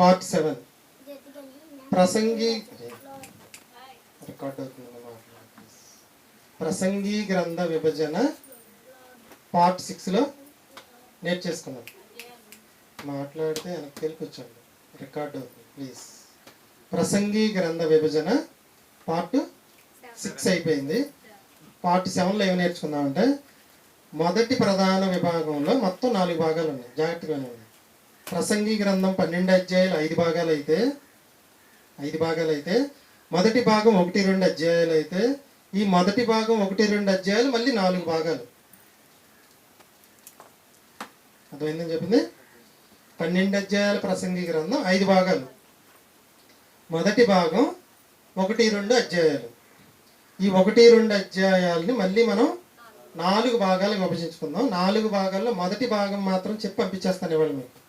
Part seven ప్రసంగి record అవుతుందన్నమాట ప్రసంగి గ్రంథ విభజన పార్ట్ సిక్స్లో నేర్చేసుకున్నాం. మాట్లాడితే వెనక్కి కూర్చోండి రికార్డ్ అవుతుంది ప్లీజ్ ప్రసంగి గ్రంథ విభజన పార్ట్ సిక్స్ అయిపోయింది. పార్ట్ సెవెన్లో ఏమి నేర్చుకుందామంటే మొదటి ప్రధాన విభాగంలో మొత్తం నాలుగు భాగాలు ఉన్నాయి. జాగ్రత్తగా ప్రసంగి గ్రంథం పన్నెండు అధ్యాయాలు ఐదు భాగాలు అయితే ఐదు భాగాలు అయితే మొదటి భాగం ఒకటి రెండు అధ్యాయాలు అయితే ఈ మొదటి భాగం ఒకటి రెండు అధ్యాయాలు మళ్ళీ నాలుగు భాగాలు. అర్థమైందని చెప్పింది? పన్నెండు అధ్యాయాల ప్రసంగి గ్రంథం ఐదు భాగాలు. మొదటి భాగం ఒకటి రెండు అధ్యాయాలు. ఈ ఒకటి రెండు అధ్యాయాలని మళ్ళీ మనం నాలుగు భాగాలకు విభజించుకుందాం. నాలుగు భాగాల్లో మొదటి భాగం మాత్రం చెప్పి పంపించేస్తాను ఇవాళ మీకు.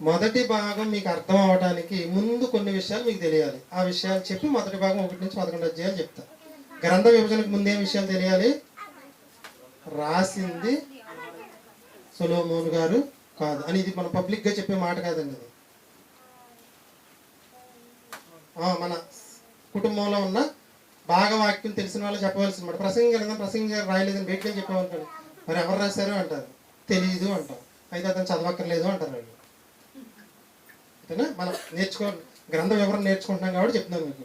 మొదటి భాగం మీకు అర్థం అవడానికి ముందు కొన్ని విషయాలు మీకు తెలియాలి. ఆ విషయాలు చెప్పి మొదటి భాగం ఒకటి నుంచి పదకొండు అధ్యాయాలు చెప్తా. గ్రంథ విభజనకు ముందు ఏం విషయాలు తెలియాలి? రాసింది సులోమోన్ గారు కాదు. అని ఇది మన పబ్లిక్గా చెప్పే మాట కాదండి ఇది మన కుటుంబంలో ఉన్న బాగా వాక్యం తెలిసిన వాళ్ళు చెప్పవలసిన మాట. ప్రసంగం గ్రంథం ప్రసంగం గారు రాయలేదని బయటకే చెప్పామనుకోండి మరి ఎవరు రాశారు అంటారు? తెలియదు అంటారు. అయితే అతను చదవక్కర్లేదు అంటారు వాళ్ళు. ఓకేనా మనం నేర్చుకో గ్రంథ వివరణ నేర్చుకుంటున్నాం కాబట్టి చెప్తున్నాను మీకు.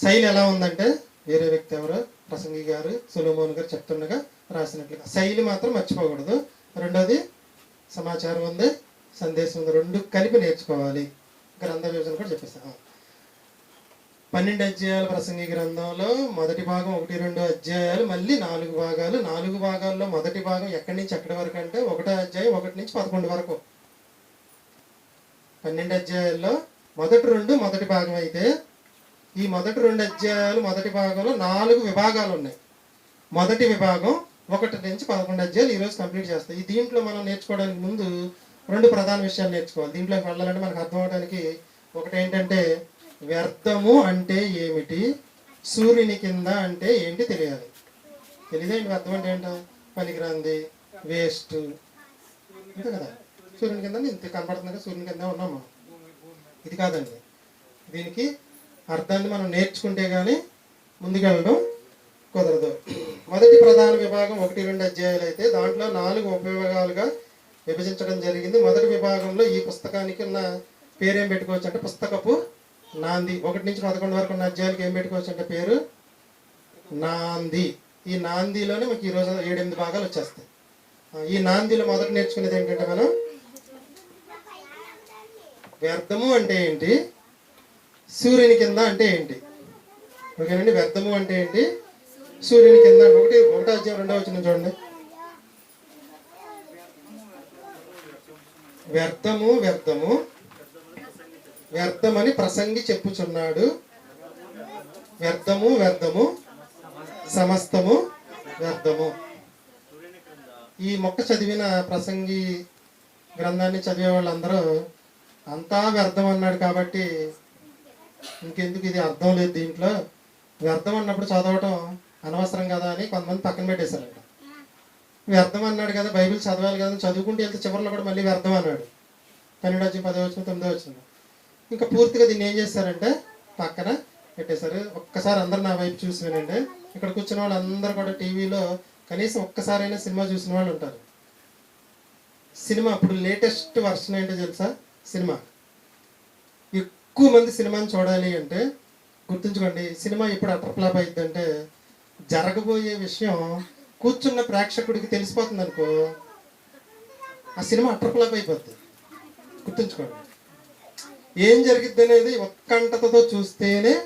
శైలి ఎలా ఉందంటే వేరే వ్యక్తి ఎవరు ప్రసంగి గారు సులోమోహన్ గారు చెప్తుండగా రాసినట్లుగా శైలి మాత్రం మర్చిపోకూడదు. రెండోది సమాచారం ఉంది సందేశం ఉంది రెండు కలిపి నేర్చుకోవాలి. గ్రంథ విభజన కూడా చెప్పేస్తాను పన్నెండు అధ్యాయాల ప్రసంగి గ్రంథంలో మొదటి భాగం ఒకటి రెండు అధ్యాయాలు మళ్ళీ నాలుగు భాగాలు. నాలుగు భాగాల్లో మొదటి భాగం ఎక్కడి నుంచి ఎక్కడి వరకు అంటే ఒకటో అధ్యాయం ఒకటి నుంచి పదకొండు వరకు. పన్నెండు అధ్యాయాల్లో మొదటి రెండు మొదటి భాగం అయితే ఈ మొదటి రెండు అధ్యాయాలు మొదటి భాగంలో నాలుగు విభాగాలు ఉన్నాయి. మొదటి విభాగం ఒకటి నుంచి పదకొండు అధ్యాయాలు ఈరోజు కంప్లీట్ చేస్తాయి ఈ దీంట్లో మనం నేర్చుకోవడానికి ముందు రెండు ప్రధాన విషయాలు నేర్చుకోవాలి. దీంట్లోకి వెళ్ళాలంటే మనకు అర్థం అవడానికి ఒకటి ఏంటంటే వ్యర్థము అంటే ఏమిటి? సూర్యుని కింద అంటే ఏంటి తెలియాలి. తెలియదేంటి వ్యర్థం అంటే ఏంటో? పనికిరాంది వేస్ట్. అంతే కదా? సూర్యుని కింద ఇంత కనపడుతుంది సూర్యుని కింద ఉన్నాము ఇది కాదండి. దీనికి అర్థాన్ని మనం నేర్చుకుంటే కానీ ముందుకెళ్ళడం కుదరదు. మొదటి ప్రధాన విభాగం ఒకటి రెండు అధ్యాయాలు అయితే దాంట్లో నాలుగు ఉపయోగాలుగా విభజించడం జరిగింది. మొదటి విభాగంలో ఈ పుస్తకానికి ఉన్న పేరేం పెట్టుకోవచ్చు అంటే పుస్తకపు నాంది. ఒకటి నుంచి పదకొండు వరకు ఉన్న అధ్యాయాలకి ఏం పెట్టుకోవచ్చు అంటే పేరు? నాంది. ఈ నాందిలోనే మీకు ఈరోజు ఏడెనిమిది భాగాలు వచ్చేస్తాయి. ఈ నాందిలో మొదట నేర్చుకునేది ఏంటంటే మనం వ్యర్థము అంటే ఏంటి? సూర్యుని కింద అంటే ఏంటి? ఓకేనండి వ్యర్థము అంటే ఏంటి? సూర్యుని కింద ఒకటి ఒకటో అధ్యాయం రెండో వచ్చిన చూడండి. వ్యర్థము వ్యర్థము వ్యర్థమని ప్రసంగి చెప్పుచున్నాడు. వ్యర్థము వ్యర్థము సమస్తము వ్యర్థము. ఈ మొక్క చదివిన ప్రసంగి గ్రంథాన్ని చదివే వాళ్ళందరూ అంతా వ్యర్థం అన్నాడు కాబట్టి ఇంకెందుకు ఇది అర్థం లేదు దీంట్లో. వ్యర్థం అన్నప్పుడు చదవటం అనవసరం కదా అని కొంతమంది పక్కన పెట్టేశారంట. వ్యర్థం అన్నాడు కదా బైబిల్ చదవాలి కదా చదువుకుంటూ వెళ్తే చివరిలో కూడా మళ్ళీ వ్యర్థం అన్నాడు. పన్నెండు వచ్చిన పదో వచ్చిన తొమ్మిదో వచ్చిన. ఇంకా పూర్తిగా దీన్ని ఏం చేస్తారంటే పక్కన పెట్టేశారు. ఒక్కసారి అందరు నా వైపు చూసి వినండి. ఇక్కడ కూర్చున్న వాళ్ళు అందరూ కూడా టీవీలో కనీసం ఒక్కసారైనా సినిమా చూసిన వాళ్ళు ఉంటారు. సినిమా ఇప్పుడు లేటెస్ట్ వర్షన్ ఏంటో తెలుసా? సినిమా. ఎక్కువ మంది సినిమాని చూడాలి అంటే గుర్తుంచుకోండి సినిమా ఎప్పుడు అటర్ ఫ్లాప్ అంటే జరగబోయే విషయం కూర్చున్న ప్రేక్షకుడికి తెలిసిపోతుంది అనుకో ఆ సినిమా అటర్ అయిపోద్ది. గుర్తుంచుకోండి. ఏం జరిగిద్ది అనేది ఒక్కంటతో చూస్తేనే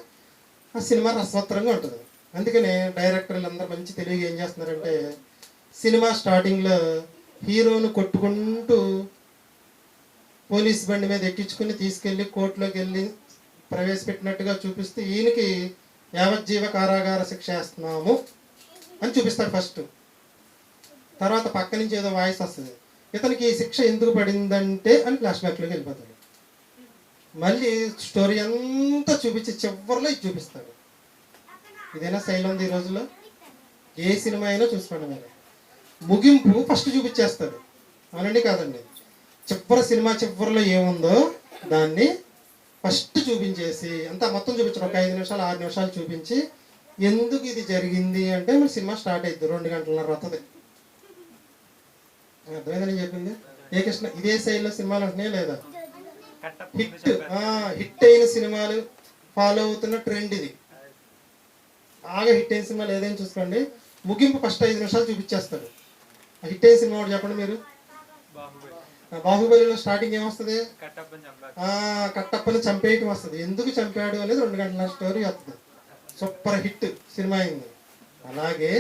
ఆ సినిమా రసవత్తరంగా ఉంటుంది. అందుకనే డైరెక్టర్లు అందరూ మంచి తెలివిగా ఏం చేస్తున్నారంటే సినిమా స్టార్టింగ్లో హీరోను కొట్టుకుంటూ పోలీస్ బండి మీద ఎక్కించుకుని తీసుకెళ్ళి కోర్టులోకి వెళ్ళి ప్రవేశపెట్టినట్టుగా చూపిస్తూ ఈయనకి యావజ్జీవ కారాగార శిక్ష వేస్తున్నాము అని చూపిస్తాడు ఫస్ట్. తర్వాత పక్క నుంచి ఏదో వాయిస్ వస్తుంది. ఇతనికి ఈ శిక్ష ఎందుకు పడిందంటే అని ఫ్లాష్ బ్యాక్లోకి వెళ్ళిపోతాడు. మళ్ళీ స్టోరీ అంతా చూపించి చివరిలో ఇది చూపిస్తాడు. ఇదైనా శైలి ఉంది ఈ రోజుల్లో? ఏ సినిమా అయినా చూసుకోండి మరి. ముగింపు ఫస్ట్ చూపించేస్తాడు. అవునండి కాదండి. చివరి సినిమా చివరిలో ఏముందో దాన్ని ఫస్ట్ చూపించేసి అంతా మొత్తం చూపించడం ఒక ఐదు నిమిషాలు ఆరు నిమిషాలు చూపించి ఎందుకు ఇది జరిగింది అంటే మరి సినిమా స్టార్ట్ అవుతుంది రెండు గంటలన్నర వస్తుంది అర్థమైందని చెప్పింది? ఏ కృష్ణ ఇదే శైలిలో సినిమాలు ఉంటున్నాయా లేదా? హిట్ హిట్ అయిన సినిమాలు ఫాలో అవుతున్న ట్రెండ్ ఇది. బాగా హిట్ అయిన సినిమాలు ఏదైనా చూసుకోండి. ముగింపు ఫస్ట్ ఐదు నిమిషాలు చూపించేస్తాడు హిట్ అయిన సినిమా ఒకటి చెప్పండి మీరు. బాహుబలిలో స్టార్టింగ్ ఏమొస్తుంది? ఆ కట్టప్పని చంపేయటం వస్తుంది. ఎందుకు చంపాడు అనేది రెండు గంటల స్టోరీ వస్తుంది. సూపర్ హిట్ సినిమా అయింది అలాగే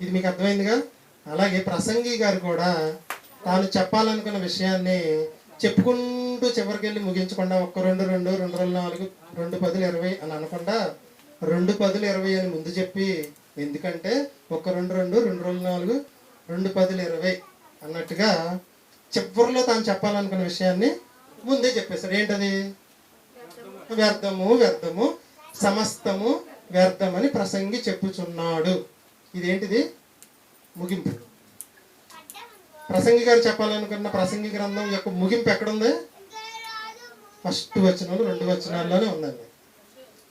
ఇది మీకు అర్థమైందిగా? అలాగే ప్రసంగి గారు కూడా తాను చెప్పాలనుకున్న విషయాన్ని చెప్పుకుంటూ చివరికి వెళ్ళి ముగించకుండా ఒక్క రెండు రెండు రెండు రెండు నాలుగు రెండు పదులు ఇరవై అని అనకుండా రెండు పదులు ఇరవై అని ముందు చెప్పి ఎందుకంటే ఒక రెండు రెండు రెండు రోజులు నాలుగు రెండు పదులు ఇరవై అన్నట్టుగా చివరిలో తాను చెప్పాలనుకున్న విషయాన్ని ముందే చెప్పేశాడు. ఏంటది? వ్యర్థము వ్యర్థము సమస్తము వ్యర్థమని ప్రసంగి చెప్పుచున్నాడు. ఇదేంటిది? ముగింపు. ప్రసంగి గారు చెప్పాలనుకున్న ప్రసంగి గ్రంథం యొక్క ముగింపు ఎక్కడుంది? ఫస్ట్ వచనాలు రెండు వచనాల్లోనే ఉందండి.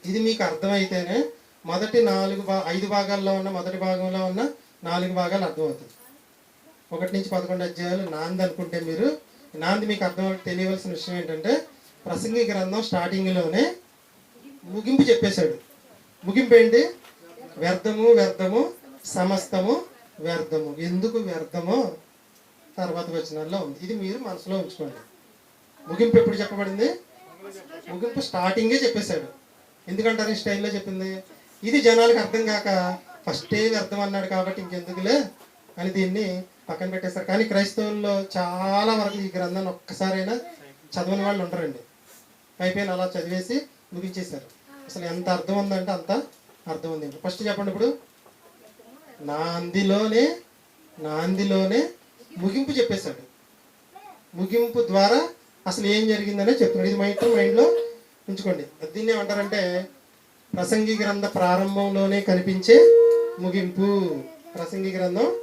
ఇది మీకు అర్థమైతేనే మొదటి నాలుగు భా ఐదు భాగాల్లో ఉన్న మొదటి భాగంలో ఉన్న నాలుగు భాగాలు అర్థమవుతుంది ఒకటి నుంచి పదకొండు అధ్యాయాలు నాంది అనుకుంటే మీరు. నాంది మీకు అర్థం తెలియవలసిన విషయం ఏంటంటే ప్రసంగి గ్రంథం స్టార్టింగ్లోనే ముగింపు చెప్పేశాడు. ముగింపు ఏంటి? వ్యర్థము వ్యర్థము సమస్తము వ్యర్థము. ఎందుకు వ్యర్థమో? తర్వాత వచనాల్లో ఉంది. ఇది మీరు మనసులో ఉంచుకోండి. ముగింపు ఎప్పుడు చెప్పబడింది? ముగింపు స్టార్టింగే చెప్పేశాడు. ఎందుకంటారు ఈ స్టైల్లో చెప్పింది? ఇది జనాలకు అర్థం కాక ఫస్టే వ్యర్థం అన్నాడు కాబట్టి ఇంకెందుకులే? అని దీన్ని పక్కన పెట్టేస్తారు. కానీ క్రైస్తవుల్లో చాలా వరకు ఈ గ్రంథాన్ని ఒక్కసారైనా చదవని వాళ్ళు ఉంటారండి. అయిపోయిన అలా చదివేసి ముగించేశారు. అసలు ఎంత అర్థం ఉందంటే అంత అర్థం ఉంది ఫస్ట్ చెప్పండి ఇప్పుడు. నాందిలోనే నాందిలోనే ముగింపు చెప్పేశాడు. ముగింపు ద్వారా అసలు ఏం జరిగిందనే చెప్తున్నాడు. ఇది మైండ్ మైండ్లో ఉంచుకోండి. దీన్ని ఏమంటారంటే ప్రసంగి గ్రంథ ప్రారంభంలోనే కనిపించే ముగింపు. ప్రసంగి గ్రంథం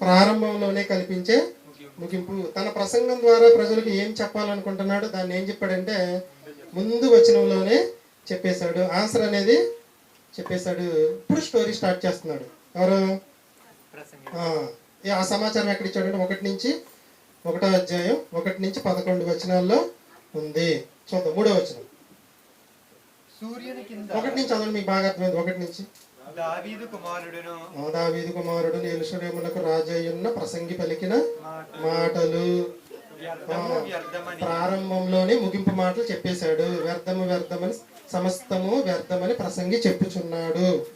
ప్రారంభంలోనే కనిపించే ముగింపు. తన ప్రసంగం ద్వారా ప్రజలకు ఏం చెప్పాలనుకుంటున్నాడు దాన్ని ఏం చెప్పాడంటే ముందు వచనంలోనే చెప్పేశాడు. ఆన్సర్ అనేది చెప్పేశాడు. ఇప్పుడు స్టోరీ స్టార్ట్ చేస్తున్నాడు. ఎవరు? ఆ, సమాచారం ఎక్కడ ఇచ్చాడంటే ఒకటి నుంచి ఒకటో అధ్యాయం ఒకటి నుంచి పదకొండు వచనాల్లో ఉంది. చూద్దాం. మూడో వచనం. ఒకటి నుంచి చదవండి మీకు బాగా అర్థమైంది. ఒకటి నుంచి. దావీదు కుమారుడును. దావీదు కుమారుడు ఎలుషలేమునకు రాజయ్యున్న ప్రసంగి పలికిన మాట మాటలు. ప్రారంభంలోనే ముగింపు మాటలు చెప్పేశాడు. వ్యర్థము వ్యర్థమని సమస్తము వ్యర్థమని ప్రసంగి చెప్పుచున్నాడు.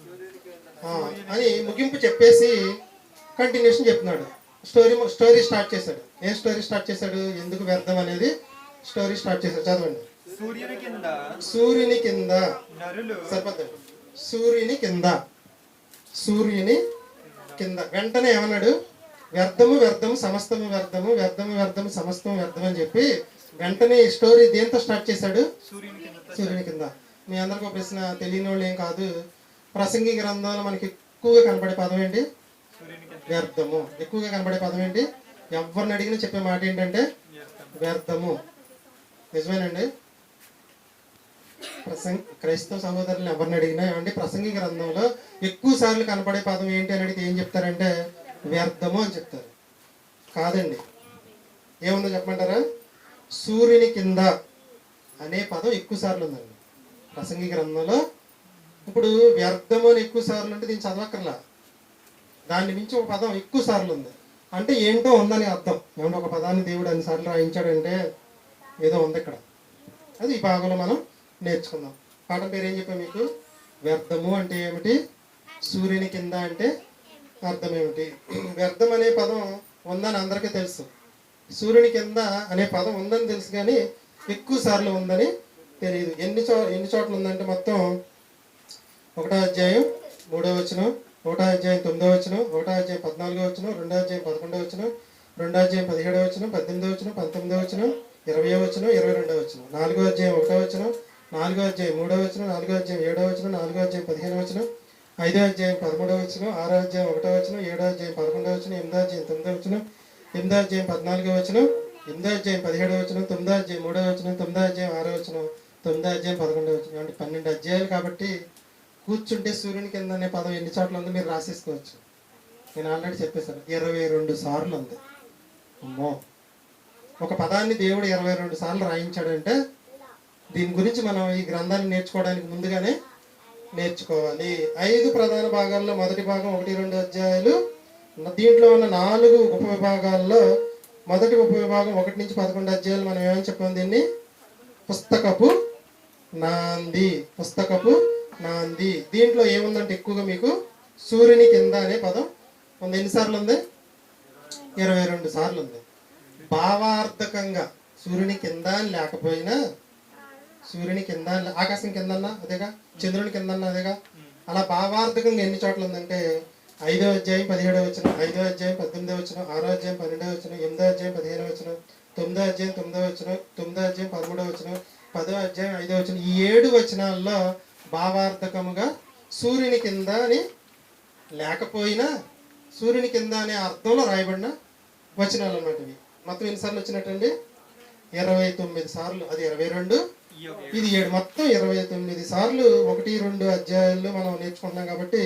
అని ముగింపు చెప్పేసి కంటిన్యూషన్ చెప్తున్నాడు. స్టోరీ స్టోరీ స్టార్ట్ చేశాడు. ఏం స్టోరీ స్టార్ట్ చేశాడు? ఎందుకు వ్యర్థం అనేది స్టోరీ స్టార్ట్ చేశాడు. చదవండి. సూర్యుని కింద సూర్యుని కింద నరులు సరిపోతుంది. సూర్యుని కింద. సూర్యుని కింద. వెంటనే ఏమన్నాడు? వ్యర్థము వ్యర్థము సమస్తము వ్యర్థము వ్యర్థము వ్యర్థము సమస్తము వ్యర్థం అని చెప్పి వెంటనే ఈ స్టోరీ దేంతో స్టార్ట్ చేశాడు? సూర్యుని కింద. సూర్యుని కింద. మీ అందరికీ ఒక ప్రశ్న తెలియని వాళ్ళు ఏం కాదు. ప్రసంగి గ్రంథంలో మనకి ఎక్కువగా కనబడే పదం ఏంటి? వ్యర్థము. ఎక్కువగా కనబడే పదం ఏంటి? ఎవరిని అడిగినా చెప్పే మాట ఏంటంటే వ్యర్థం వ్యర్థము. నిజమేనండి? ప్రసంగ క్రైస్తవ సహోదరులను ఎవరిని అడిగినా ఏమంటే ప్రసంగి గ్రంథంలో ఎక్కువ సార్లు కనపడే పదం ఏంటి అని అడిగితే ఏం చెప్తారంటే వ్యర్థము అని చెప్తారు. కాదండి. ఏముందో చెప్పమంటారా? సూర్యుని కింద అనే పదం ఎక్కువ సార్లు ఉందండి. ప్రసంగి గ్రంథంలో ఇప్పుడు వ్యర్థము అని ఎక్కువ సార్లు అంటే దీన్ని చదవక్కర్లా. దాన్ని మించి ఒక పదం ఎక్కువ సార్లు ఉంది. అంటే ఏంటో ఉందని అర్థం. ఏమంటే ఒక పదాన్ని దేవుడు అన్నిసార్లు రాయించాడంటే ఏదో ఉంది ఇక్కడ. అది ఈ భాగంలో మనం నేర్చుకుందాం. పాఠం పేరు ఏం చెప్పాం మీకు? వ్యర్థము అంటే ఏమిటి? సూర్యుని కింద అంటే అర్థం ఏమిటి వ్యర్థం అనే పదం ఉందని అందరికీ తెలుసు. సూర్యుని కింద అనే పదం ఉందని తెలుసు కానీ ఎక్కువ సార్లు ఉందని తెలియదు. ఎన్ని చో ఎన్ని చోట్ల ఉందంటే మొత్తం ఒకటో అధ్యాయం మూడో వచనం ఒకటో అధ్యాయం తొమ్మిదో వచనం ఒకటో అధ్యాయం పద్నాలుగో వచనం రెండో అధ్యాయం పదకొండో వచనం రెండో అధ్యాయం పదిహేడో వచనం పద్దెనిమిదో వచనం పంతొమ్మిదో వచనం ఇరవయో వచనం ఇరవై రెండో వచనం నాలుగో అధ్యాయం ఒకటో వచనం నాలుగో అధ్యాయం మూడో వచనం నాలుగో అధ్యాయం ఏడో వచనం నాలుగో అధ్యాయం పదిహేను వచనం ఐదో అధ్యాయం పదమూడో వచనం ఆరో అధ్యాయం ఒకటో వచనం ఏడో అధ్యాయం పదకొండో వచనం ఎనిమిదో అధ్యాయం తొమ్మిదో వచనం ఎనిమిదో అధ్యాయం పద్నాలుగో వచనం ఎనిమిదో అధ్యాయం పదిహేడో వచనం తొమ్మిదో అధ్యాయం మూడో వచనం తొమ్మిదో అధ్యాయం ఆరో వచనం తొమ్మిదో అధ్యాయం పదకొండో వచనం అంటే పన్నెండు అధ్యాయాలు కాబట్టి కూర్చుంటే సూర్యుని కింద అనే పదం ఎన్ని చోట్ల ఉందో మీరు రాసేసుకోవచ్చు. నేను ఆల్రెడీ చెప్పేశాను ఇరవై రెండు సార్లు ఉంది. అమ్మో! ఒక పదాన్ని దేవుడు ఇరవై రెండు సార్లు రాయించాడంటే దీని గురించి మనం ఈ గ్రంథాన్ని నేర్చుకోవడానికి ముందుగానే నేర్చుకోవాలి. ఐదు ప్రధాన భాగాల్లో మొదటి భాగం ఒకటి రెండు అధ్యాయాలు. దీంట్లో ఉన్న నాలుగు ఉపవిభాగాల్లో మొదటి ఉపవిభాగం ఒకటి నుంచి పదకొండు అధ్యాయాలు మనం ఏమని చెప్పాం దీన్ని? పుస్తకపు నాంది. పుస్తకపు నాంది. దీంట్లో ఏముందంటే ఎక్కువగా మీకు? సూర్యుని కింద అనే పదం ఉంది. ఎన్నిసార్లు ఉంది? ఇరవై రెండు సార్లు ఉంది. భావార్థకంగా సూర్యుని కింద అని లేకపోయినా సూర్యుని కింద ఆకాశం కిందన్నా అదేగా చంద్రుని కిందన్నా అదేగా. అలా భావార్థకంగా ఎన్ని చోట్ల ఉందంటే ఐదో అధ్యాయం పదిహేడో వచ్చిన ఐదో అధ్యాయం పద్దెనిమిదో వచ్చిన ఆరో అధ్యాయం పన్నెండో వచ్చిన ఎనిమిదో అధ్యాయం పదిహేనో వచ్చిన తొమ్మిదో అధ్యాయం తొమ్మిదో వచ్చిన తొమ్మిదో అధ్యాయం పదమూడో వచ్చిన పదో అధ్యాయం ఐదో వచ్చిన ఈ ఏడు వచనాల్లో భావార్థకముగా సూర్యుని కింద అని లేకపోయినా సూర్యుని కింద అనే అర్థంలో రాయబడిన వచనాలు అన్నమాట ఇవి. మొత్తం ఎన్నిసార్లు వచ్చినట్టండి? ఇరవై తొమ్మిది సార్లు. అది ఇరవై రెండు ఇది ఏడు మొత్తం ఇరవై తొమ్మిది సార్లు ఒకటి రెండు అధ్యాయాలు మనం నేర్చుకుంటున్నాం కాబట్టి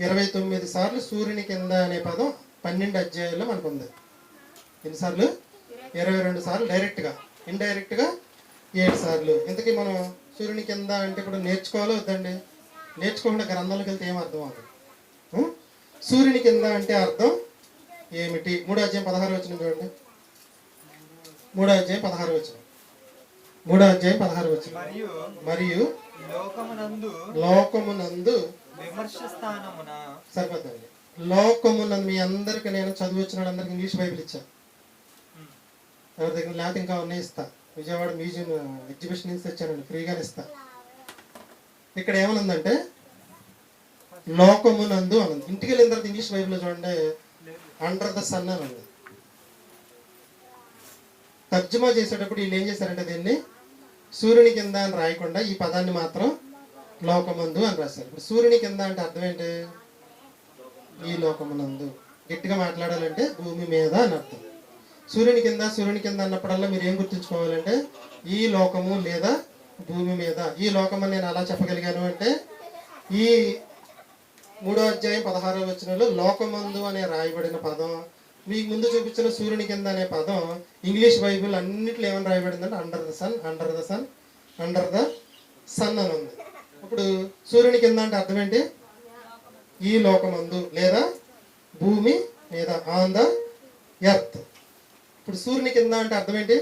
ఇరవై తొమ్మిది సార్లు సూర్యుని కింద అనే పదం పన్నెండు అధ్యాయాల్లో మనకు ఉంది ఎన్నిసార్లు ఇరవై రెండు సార్లు డైరెక్ట్గా ఇండైరెక్ట్గా ఏడు సార్లు. ఇంతకీ మనం సూర్యుని కింద అంటే ఇప్పుడు నేర్చుకోవాలో వద్దండి? నేర్చుకోకుండా గ్రంథాలకు వెళ్తే ఏం అర్థం అవుతుంది సూర్యుని కింద అంటే అర్థం ఏమిటి? మూడో అధ్యాయం పదహారు వచ్చిన చూడండి. మూడో అధ్యాయం పదహారు వచ్చిన మూడో అధ్యాయం పదహారు వచ్చిన మరియు మరియు లోకమునందు లోకమునందు విమర్శ స్థానమున సరిపోతుంది. లోకమునందు మీ అందరికి నేను చదువు వచ్చిన వాళ్ళందరికీ ఇంగ్లీష్ బైబిల్ ఇచ్చాను ఎవరి దగ్గర లేకపోతే ఇంకా ఉన్నాయి ఇస్తా. విజయవాడ మ్యూజియం ఎగ్జిబిషన్ నుంచి తెచ్చానండి ఫ్రీగానే ఇస్తా. ఇక్కడ ఏమనుందంటే లోకమునందు అన్నది ఇంటికి వెళ్ళిన తర్వాత ఇంగ్లీష్ బైబిల్లో చూడండి అండర్ ద సన్ అని ఉంది. తర్జుమా చేసేటప్పుడు వీళ్ళు ఏం చేశారంటే దీన్ని సూర్యుని కింద అని రాయకుండా ఈ పదాన్ని మాత్రం లోకమందు అని రాశారు. ఇప్పుడు సూర్యుని కింద అంటే అర్థం ఏంటి? ఈ లోకమునందు. గట్టిగా మాట్లాడాలంటే భూమి మీద అని అర్థం. సూర్యుని కింద సూర్యుని కింద అన్నప్పుడల్లా మీరు ఏం గుర్తుంచుకోవాలంటే ఈ లోకము లేదా భూమి మీద. ఈ లోకం నేను అలా చెప్పగలిగాను అంటే ఈ మూడో అధ్యాయం పదహారో వచనంలో లోకమందు అనే రాయబడిన పదం మీకు ముందు చూపించిన సూర్యుని కింద అనే పదం ఇంగ్లీష్ బైబిల్ అన్నిట్లో ఏమని రాయబడిందంటే under the sun under the sun under the sun అని ఉంది. ఇప్పుడు సూర్యుని కింద అంటే అర్థం ఏంటి? ఈ లోకమందు లేదా భూమి మీద ఆన్ ద ఎర్త్ ఇప్పుడు సూర్యుని కింద అంటే అర్థం ఏంటి?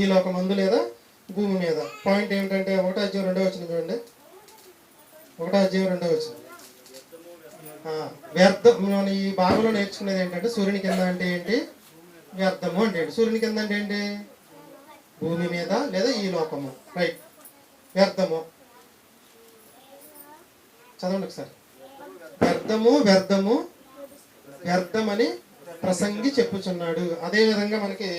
ఈ లోకమందు లేదా భూమి మీద. పాయింట్ ఏంటంటే ఒకటో అధ్యయం రెండో వచ్చిన చూడండి. ఒకటో అధ్యయం రెండో వచ్చింది వ్యర్థం మనం ఈ భాగంలో నేర్చుకునేది ఏంటంటే సూర్యుని కింద అంటే ఏంటి? వ్యర్థము అంటే సూర్యుని కింద అంటే ఏంటి? భూమి మీద లేదా ఈ లోకము. రైట్ వ్యర్థము. చదవండి ఒకసారి. వ్యర్థము వ్యర్థము వ్యర్థమని ప్రసంగి చెప్పుచున్నాడు. అదేవిధంగా మనకి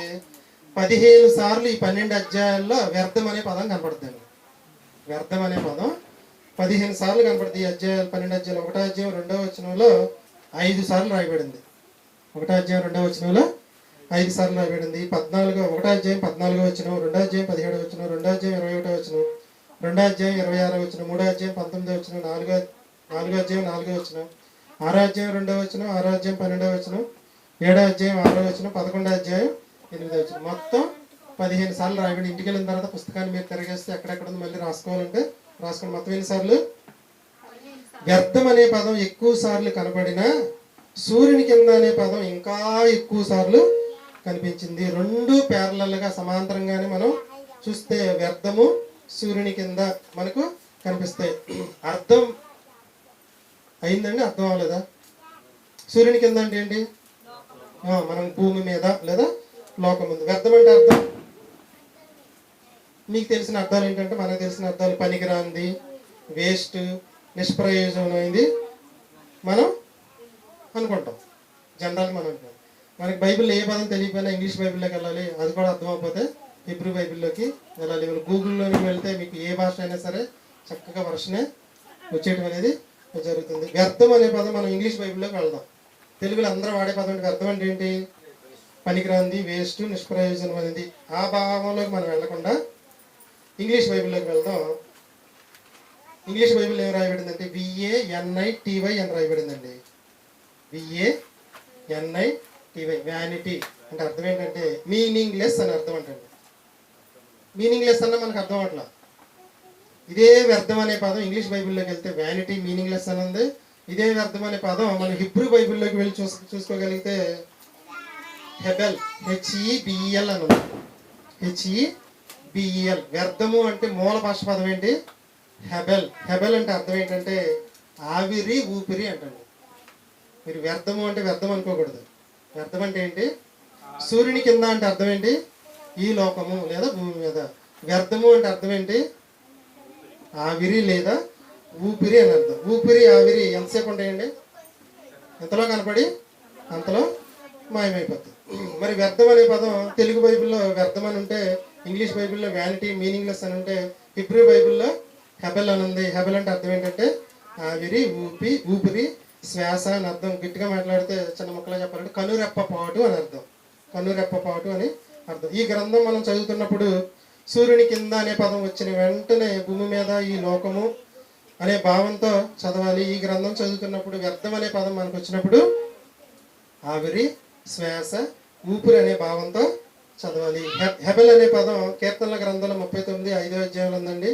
పదిహేను సార్లు ఈ పన్నెండు అధ్యాయాల్లో వ్యర్థం అనే పదం కనపడుతుంది వ్యర్థం అనే పదం పదిహేను సార్లు కనపడుతుంది ఈ అధ్యాయాలు పన్నెండు అధ్యాయాలు. ఒకటో అధ్యాయం రెండో వచనంలో ఐదు సార్లు రాయబడింది. ఒకటో అధ్యాయం రెండో వచనంలో ఐదు సార్లు రాయబడింది. పద్నాలుగో ఒకటో అధ్యాయం పద్నాలుగో వచ్చిన రెండో అధ్యాయం పదిహేడు వచ్చిన రెండో అధ్యాయం ఇరవై ఒకటో వచ్చిన రెండో అధ్యాయం ఇరవై ఆరో వచ్చిన మూడో అధ్యాయం పంతొమ్మిదో వచ్చిన నాలుగో నాలుగో అధ్యాయం నాలుగో వచ్చిన ఆరో అధ్యాయం రెండో వచ్చిన ఆరో అధ్యాయం పన్నెండో వచ్చిన ఏడో అధ్యాయం ఆరో వచ్చిన పదకొండో అధ్యాయం ఎనిమిదో వచ్చిన మొత్తం పదిహేను సార్లు రాయబడి ఇంటికి వెళ్ళిన తర్వాత పుస్తకాన్ని మీరు తిరగేస్తే ఎక్కడెక్కడ మళ్ళీ రాసుకోవాలంటే రాసుకోండి మొత్తం సార్లు? వ్యర్థం అనే పదం ఎక్కువ సార్లు కనబడిన సూర్యుని కింద అనే పదం ఇంకా ఎక్కువ సార్లు కనిపించింది. రెండు ప్యారలల్గా సమాంతరంగానే మనం చూస్తే వ్యర్థము సూర్యుని కింద మనకు కనిపిస్తాయి. అర్థం అయిందండి? అర్థం అవ్వలేదా? సూర్యుని కింద అంటే ఏంటి? మనం భూమి మీద లేదా లోకం ఉంది వ్యర్థం అంటే అర్థం? మీకు తెలిసిన అర్థాలు ఏంటంటే మనకు తెలిసిన అర్థాలు పనికిరాంది వేస్ట్ నిష్ప్రయోజనమైంది మనం అనుకుంటాం. జనరల్గా మనం అనుకుంటాం. మనకి బైబిల్లో ఏ పదం తెలియకపోయినా ఇంగ్లీష్ బైబిల్లోకి వెళ్ళాలి అది కూడా అర్థమైపోతే హిబ్రూ బైబిల్లోకి వెళ్ళాలి. గూగుల్లోకి వెళ్తే మీకు ఏ భాష అయినా సరే చక్కగా వర్షనే వచ్చేయటం అనేది జరుగుతుంది. వ్యర్థం అనే పదం మనం ఇంగ్లీష్ బైబిల్లోకి వెళ్దాం. తెలుగులో అందరూ వాడే పదం అంటే వ్యర్థం అంటే ఏంటి? పనికిరాంది వేస్ట్ నిష్ప్రయోజనం అనేది ఆ భావంలోకి మనం వెళ్ళకుండా ఇంగ్లీష్ బైబిల్లోకి వెళ్దాం? ఇంగ్లీష్ బైబిల్ ఏం రాయబడిందంటే V A N I T Y అని రాయబడిందండి. V A N I T Y vanity అంటే అర్థం ఏంటంటే మీనింగ్లెస్ అని అర్థం అంటండి. మీనింగ్లెస్ అన్న మనకు అర్థం అవట్లా ఇదే వ్యర్థం అనే పదం ఇంగ్లీష్ బైబిల్లోకి వెళ్తే వ్యానిటీ మీనింగ్లెస్ అని ఉంది. ఇదే వ్యర్థం అనే పదం మనం హిబ్రూ బైబిల్లోకి వెళ్ళి చూస్ చూసుకోగలిగితే హెబెల్ హెచ్ఈబిఎల్ అని ఉంది. హెచ్ఈ హెచ్ఈబిఈఎల్ వ్యర్థము అంటే మూల భాష పదం ఏంటి? హెబెల్. హెబెల్ అంటే అర్థం ఏంటంటే ఆవిరి ఊపిరి అంటండి మీరు వ్యర్థము అంటే వ్యర్థం అనుకోకూడదు. వ్యర్థం అంటే ఏంటి? సూర్యుని కింద అంటే అర్థం ఏంటి? ఈ లోకము లేదా భూమి మీద. వ్యర్థము అంటే అర్థం ఏంటి? ఆవిరి లేదా ఊపిరి అని అర్థం. ఊపిరి ఆవిరి ఎంతసేపు ఉంటాయండి? ఎంతలో కనపడి? అంతలో మాయమైపోతుంది మరి వ్యర్థం అనే పదం తెలుగు బైబిల్లో వ్యర్థం అని ఉంటే ఇంగ్లీష్ బైబిల్లో వ్యానిటీ మీనింగ్లెస్ అని ఉంటే హిబ్రూ బైబిల్లో హెబెల్ అని ఉంది. హెబెల్ అంటే అర్థం ఏంటంటే ఆవిరి ఊపి ఊపిరి శ్వాస అని అర్థం. గట్టిగా మాట్లాడితే చిన్న మొక్కలా చెప్పాలంటే కనురెప్ప పాటు అని అర్థం. కనురెప్ప పాటు అని అర్థం. ఈ గ్రంథం మనం చదువుతున్నప్పుడు సూర్యుని కింద అనే పదం వచ్చిన వెంటనే భూమి మీద ఈ లోకము అనే భావంతో చదవాలి. ఈ గ్రంథం చదువుతున్నప్పుడు వ్యర్థం అనే పదం మనకు వచ్చినప్పుడు ఆవిరి శ్వాస ఊపిరి అనే భావంతో చదవాలి. హెబెల్ అనే పదం కీర్తనల గ్రంథంలో ముప్పై తొమ్మిది ఐదో అధ్యాయంలో ఉందండి.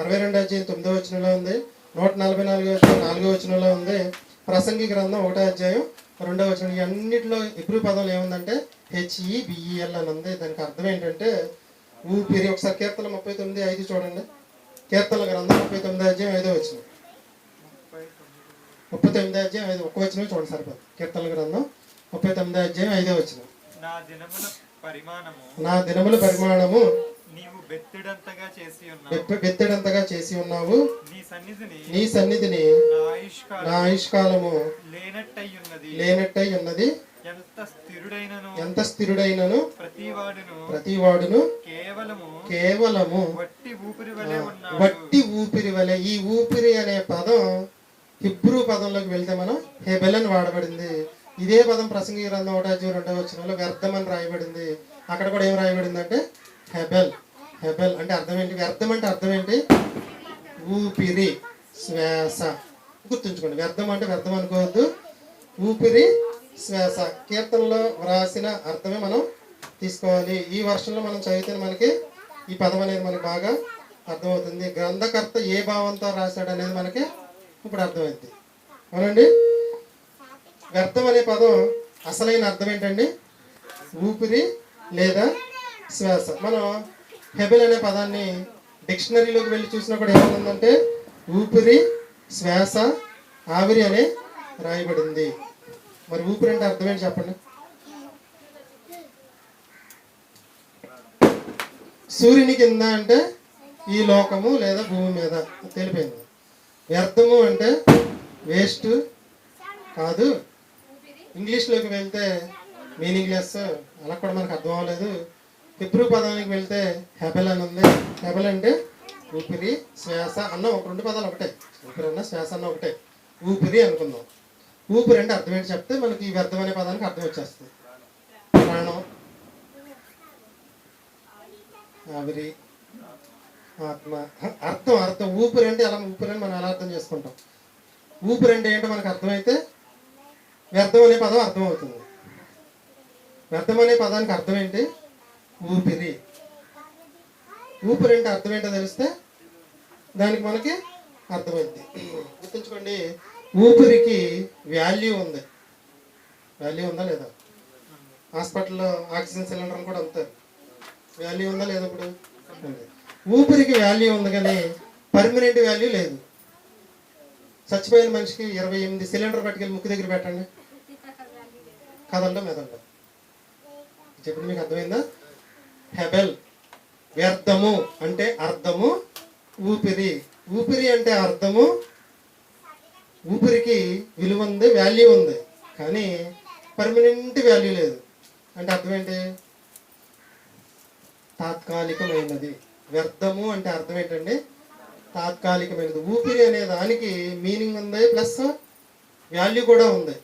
అరవై రెండు అధ్యాయం తొమ్మిదో వచనంలో ఉంది. నూట నలభై నాలుగో అధ్యాయం నాలుగో వచనంలో ఉంది. ప్రసంగి గ్రంథం ఒకటో అధ్యాయం రెండో వచనం. అన్నింటిలో ఎప్పుడు పదాలు పదంలో ఏముందంటే హెచ్ఈ బిఈఎల్ అని ఉంది. దానికి అర్థం ఏంటంటే ఊపిరి. ఒకసారి కీర్తన ముప్పై తొమ్మిది ఐదు చూడండి. కీర్తనల గ్రంథం ముప్పై తొమ్మిది అధ్యాయం ఐదో వచనం. ముప్పై తొమ్మిది అధ్యాయం ఐదు ఒక్క వచనం చూడండి సరిపోదు కీర్తనల గ్రంథం ముప్పై తొమ్మిది అధ్యాయం ఐదో వచ్చినాం నా దినముల పరిమాణము నా దినముల పరిమాణము నీవు బెత్తిడంతగా చేసి ఉన్నావు. బెత్తెడంతగా చేసి ఉన్నావు. నీ సన్నిధిని నీ సన్నిధిని నా నా ఆయుష్కాలం ఆయుష్కాలము లేనట్టయి లేనట్టై ఉన్నది ఎంత స్థిరుడైనను ఎంత స్థిరుడైనను ప్రతివాడును కేవలము కేవలము వట్టి ఊపిరి వలె ఉన్నాడు. వట్టి ఊపిరి వలె. ఈ ఊపిరి అనే పదం హిబ్రూ పదంలోకి వెళ్తే మనం హెబెల్ అని వాడబడింది. ఇదే పదం ప్రసంగి గ్రంథం ఒకటో రెండవ వచనంలో వ్యర్థం అని రాయబడింది. అక్కడ కూడా ఏం రాయబడింది అంటే హెబెల్. హెబెల్ అంటే అర్థం ఏంటి? వ్యర్థం అంటే అర్థం ఏంటి? ఊపిరి శ్వాస. గుర్తుంచుకోండి వ్యర్థం అంటే వ్యర్థం అనుకోవద్దు. ఊపిరి శ్వాస. కీర్తనలో వ్రాసిన అర్థమే మనం తీసుకోవాలి. ఈ వర్షంలో మనం చదివితే మనకి ఈ పదం అనేది మనకి బాగా అర్థమవుతుంది. గ్రంథకర్త ఏ భావంతో రాశాడు అనేది మనకి ఇప్పుడు అర్థమైంది. అవునండి? వ్యర్థం అనే పదం అసలైన అర్థం ఏంటండి? ఊపిరి లేదా శ్వాస. మనం హెబెల్ అనే పదాన్ని డిక్షనరీలోకి వెళ్ళి చూసినా కూడా ఏమవుతుందంటే ఊపిరి శ్వాస ఆవిరి అనే రాయబడింది. మరి ఊపిరి అంటే అర్థం ఏంటి చెప్పండి? సూర్యుని కింద అంటే ఈ లోకము లేదా భూమి మీద. తెలిపింది వ్యర్థము అంటే వేస్ట్ కాదు. ఇంగ్లీష్లోకి వెళ్తే మీనింగ్లెస్ అలా కూడా మనకు అర్థం అవ్వలేదు. హిబ్రూ పదానికి వెళ్తే హెబెల్ అని ఉంది. హెబెల్ అంటే ఊపిరి శ్వాస అన్న ఒక రెండు పదాలు ఒకటే. ఊపిరి అన్న శ్వాస అన్న ఒకటే. ఊపిరి అనుకుందాం. ఊపిరి అంటే అర్థం ఏంటి చెప్తే మనకి ఈ వ్యర్థం అనే పదానికి అర్థం వచ్చేస్తుంది. ప్రాణం ఆవిరి ఆత్మ అర్థం అర్థం. ఊపిరి అంటే అలా ఊపిరి అని మనం ఎలా అర్థం చేసుకుంటాం? ఊపిరి అంటే ఏంటో మనకు అర్థమైతే వ్యర్థం అనే పదం అర్థమవుతుంది. వ్యర్థం అనే పదానికి అర్థం ఏంటి? ఊపిరి. ఊపిరి అంటే అర్థం ఏంటో తెలిస్తే దానికి మనకి అర్థమైంది. గుర్తుంచుకోండి ఊపిరికి వాల్యూ ఉంది. వాల్యూ ఉందా లేదా? హాస్పిటల్లో ఆక్సిజన్ సిలిండర్ కూడా అమ్ముతారు వాల్యూ ఉందా లేదా ఇప్పుడు? ఊపిరికి వాల్యూ ఉంది కానీ పర్మనెంట్ వాల్యూ లేదు. చచ్చిపోయిన మనిషికి ఇరవై ఎనిమిది సిలిండర్ పట్టుకెళ్ళి ముక్కు దగ్గర పెట్టండి. కదండం మెదండం చెప్పింది మీకు అర్థమైందా? హెబెల్ వ్యర్థము అంటే అర్థము ఊపిరి. ఊపిరి అంటే అర్థము ఊపిరికి విలువ ఉంది వాల్యూ ఉంది. కానీ పర్మనెంట్ వాల్యూ లేదు. అంటే అర్థం ఏంటి? తాత్కాలికమైనది. వ్యర్థము అంటే అర్థం ఏంటండి? తాత్కాలికమైనది. ఊపిరి అనే దానికి మీనింగ్ ఉంది ప్లస్ వాల్యూ కూడా ఉంది.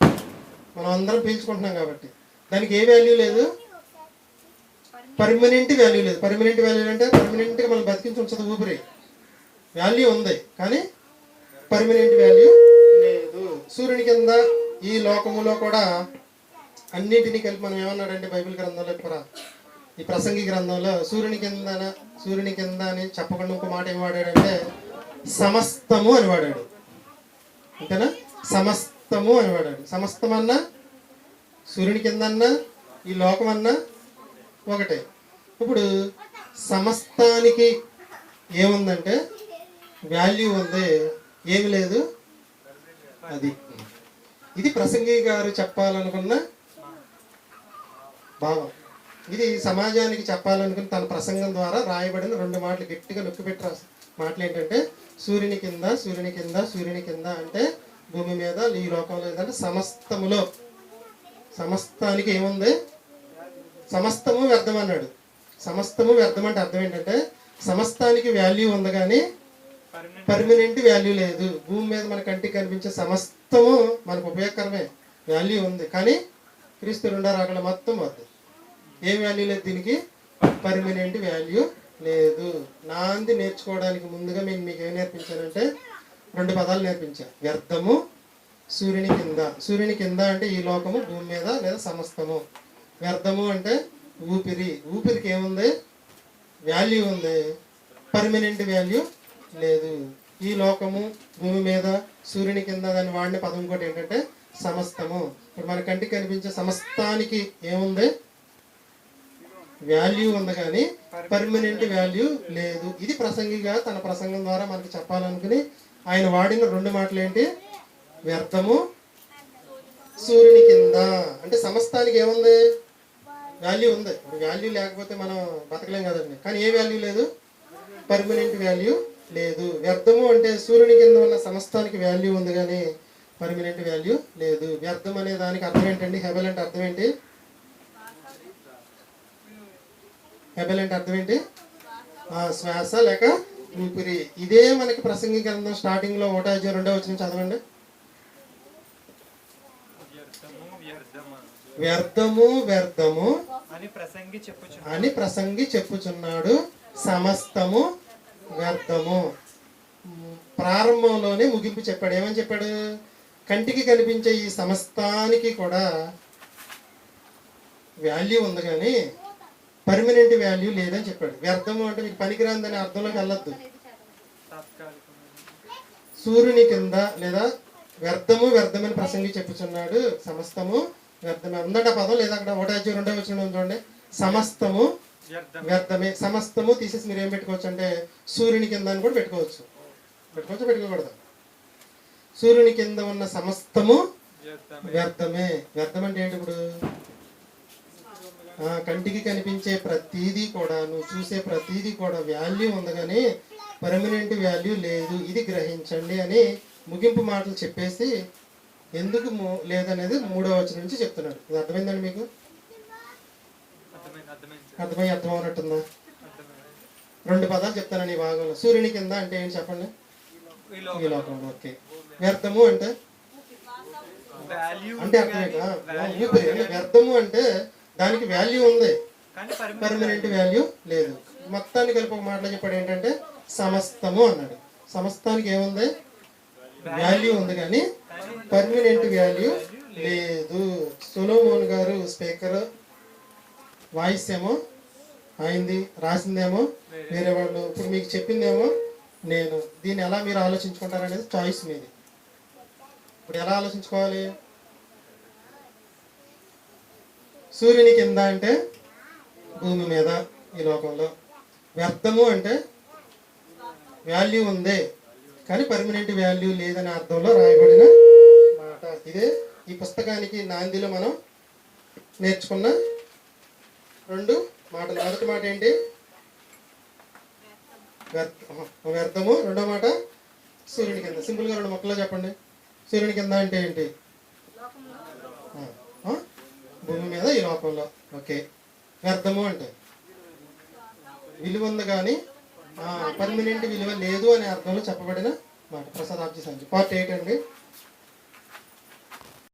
మనం అందరం పీల్చుకుంటున్నాం కాబట్టి. దానికి ఏ వాల్యూ లేదు? పర్మనెంట్ వాల్యూ లేదు. పర్మనెంట్ వాల్యూ అంటే పర్మనెంట్గా మనం బతికించి ఉంచదు ఊపిరి. వాల్యూ ఉంది కానీ పర్మనెంట్ వాల్యూ లేదు. సూర్యుని కింద ఈ లోకములో కూడా అన్నింటినీ కలిపి మనం ఏమన్నాడంటే బైబిల్ గ్రంథంలో ప్ర- ఈ ప్రసంగి గ్రంథంలో సూర్యుని కింద సూర్యుని కింద అని చెప్పకుండా ఇంకో మాట ఏం వాడాడంటే సమస్తము అని వాడాడు. అంతేనా? సమస్తము అని వాడాడు సమస్తమన్నా సూర్యుని కిందన్నా ఈ లోకమన్నా ఒకటే. ఇప్పుడు సమస్తానికి ఏముందంటే వాల్యూ ఉంది ఏమి లేదు? అది. ఇది ప్రసంగి గారు చెప్పాలనుకున్న భావం. ఇది సమాజానికి చెప్పాలనుకుని తన ప్రసంగం ద్వారా రాయబడిన రెండు మాటలు గట్టిగా నొక్కి పెట్టి మాటలు ఏంటంటే సూర్యుని కింద సూర్యుని కింద సూర్యుని కింద అంటే భూమి మీద ఈ లోకంలో ఏంటంటే సమస్తములో సమస్తానికి ఏముంది? సమస్తము వ్యర్థం అన్నాడు. సమస్తము వ్యర్థం అంటే అర్థం ఏంటంటే సమస్తానికి వాల్యూ ఉంది కానీ పర్మనెంట్ వాల్యూ లేదు. భూమి మీద మన కంటికి కనిపించే సమస్తము మనకు ఉపయోగకరమే. వాల్యూ ఉంది కానీ క్రీస్తు రెండో రాకడ మొత్తం వద్దు. ఏ వాల్యూ లేదు దీనికి? పర్మనెంట్ వాల్యూ లేదు. నాంది నేర్చుకోవడానికి ముందుగా నేను మీకు ఏం నేర్పించానంటే రెండు పదాలు నేర్పించారు వ్యర్థము సూర్యుని కింద. సూర్యుని కింద అంటే ఈ లోకము భూమి మీద లేదా సమస్తము. వ్యర్థము అంటే ఊపిరి. ఊపిరికి ఏముంది? వాల్యూ ఉంది. పర్మనెంట్ వాల్యూ లేదు. ఈ లోకము భూమి మీద సూర్యుని కింద దాన్ని వాడిన పదం కూడా ఏంటంటే సమస్తము. ఇప్పుడు మన కంటికి కనిపించే సమస్తానికి ఏముంది? వాల్యూ ఉంది కానీ పర్మనెంట్ వాల్యూ లేదు. ఇది ప్రసంగిగా తన ప్రసంగం ద్వారా మనకి చెప్పాలనుకుని ఆయన వాడిన రెండు మాటలు ఏంటి వ్యర్థము సూర్యుని కింద. అంటే సమస్తానికి ఏముంది? వాల్యూ ఉంది. వాల్యూ లేకపోతే మనం బతకలేం కదండి. కానీ ఏ వాల్యూ లేదు? పర్మనెంట్ వాల్యూ లేదు. వ్యర్థము అంటే సూర్యుని కింద ఉన్న సమస్తానికి వాల్యూ ఉంది కానీ పర్మనెంట్ వాల్యూ లేదు. వ్యర్థం అనే దానికి అర్థం ఏంటండి? హెబెల్ అంటే అర్థం ఏంటి? హెబెల్ అంటే అర్థం ఏంటి? ఆ, శ్వాస లేక ఊపిరి ఇదే మనకి ప్రసంగి గ్రంథం స్టార్టింగ్లో ఒకటో రెండో వచ్చిన చదవండి. వ్యర్థము వ్యర్థమా అని ప్రసంగి చెప్పుచు అని ప్రసంగి చెప్పుచున్నాడు. సమస్తము వ్యర్థము. ప్రారంభంలోనే ముగింపు చెప్పాడు. ఏమని చెప్పాడు? కంటికి కనిపించే ఈ సమస్తానికి కూడా వాల్యూ ఉంది కానీ పర్మనెంట్ వాల్యూ లేదని చెప్పాడు. వ్యర్థము అంటే మీకు పనికిరాందని అర్థంలోకి వెళ్ళొద్దు. సూర్యుని కింద లేదా వ్యర్థము వ్యర్థమని ప్రసంగి చెప్పుచున్నాడు. సమస్తము వ్యర్థమే. ఉందండి ఆ పదం లేదా అక్కడ ఒకటి రెండో వచ్చిన చూడండి. సమస్తము వ్యర్థం వ్యర్థమే. సమస్తము తీసేసి మీరు ఏం పెట్టుకోవచ్చు అంటే సూర్యుని కింద అని కూడా పెట్టుకోవచ్చు. పెట్టుకోవచ్చు? పెట్టుకోకూడదు? సూర్యుని కింద ఉన్న సమస్తము వ్యర్థమే. వ్యర్థం అంటే ఏంటి ఇప్పుడు? కంటికి కనిపించే ప్రతీదీ కూడా నువ్వు చూసే ప్రతీదీ కూడా వాల్యూ ఉంది కానీ పర్మనెంట్ వాల్యూ లేదు. ఇది గ్రహించండి అని ముగింపు మాటలు చెప్పేసి ఎందుకు లేదనేది మూడో వచనం నుంచి చెప్తున్నాడు. ఇది అర్థమైందండి మీకు. అర్థమై అర్థం అవునట్టుందా రెండు పదాలు చెప్తాను ఈ భాగంలో. సూర్యుని కింద అంటే ఏంటి చెప్పండి? ఈ లోకంలో. ఓకే. వ్యర్థము అంటే? అంటే అర్థం ఏంటి? ఆ, ఊపిరి అంటే వ్యర్థము అంటే దానికి వాల్యూ ఉంది. పర్మనెంట్ వాల్యూ లేదు. మొత్తాన్ని కలిపి ఒక మాటలో చెప్పాడు ఏంటంటే సమస్తము అన్నాడు. సమస్తానికి ఏముంది? వాల్యూ ఉంది కానీ పర్మనెంట్ వాల్యూ లేదు. సొలోమోన్ గారు స్పీకర్ వాయిస్ ఏమో అయింది రాసిందేమో వేరే వాళ్ళు. ఇప్పుడు మీకు చెప్పిందేమో నేను. దీన్ని ఎలా మీరు ఆలోచించుకుంటారనేది చాయిస్ మీది. ఇప్పుడు ఎలా ఆలోచించుకోవాలి? సూర్యుని కింద అంటే భూమి మీద ఈ లోకంలో. వ్యర్థము అంటే వాల్యూ ఉంది కానీ పర్మనెంట్ వాల్యూ లేదనే అర్థంలో రాయబడిన మాట. ఇదే ఈ పుస్తకానికి నాందిలో మనం నేర్చుకున్న రెండు మాటలు. మొదటి మాట ఏంటి? వ్యర్థము. రెండో మాట సూర్యుని కింద. సింపుల్గా రెండు మొక్కలో చెప్పండి. సూర్యుని కింద అంటే ఏంటి? భూమి మీద ఈ లోకంలో. ఓకే. వ్యర్థము అంటే. విలువ ఉంది కానీ పర్మనెంట్ విలువ లేదు అనే అర్థంలో చెప్పబడిన మాట. ప్రసాద్ ఆబ్జీ సంచి. పార్ట్ ఎయిట్ అండి.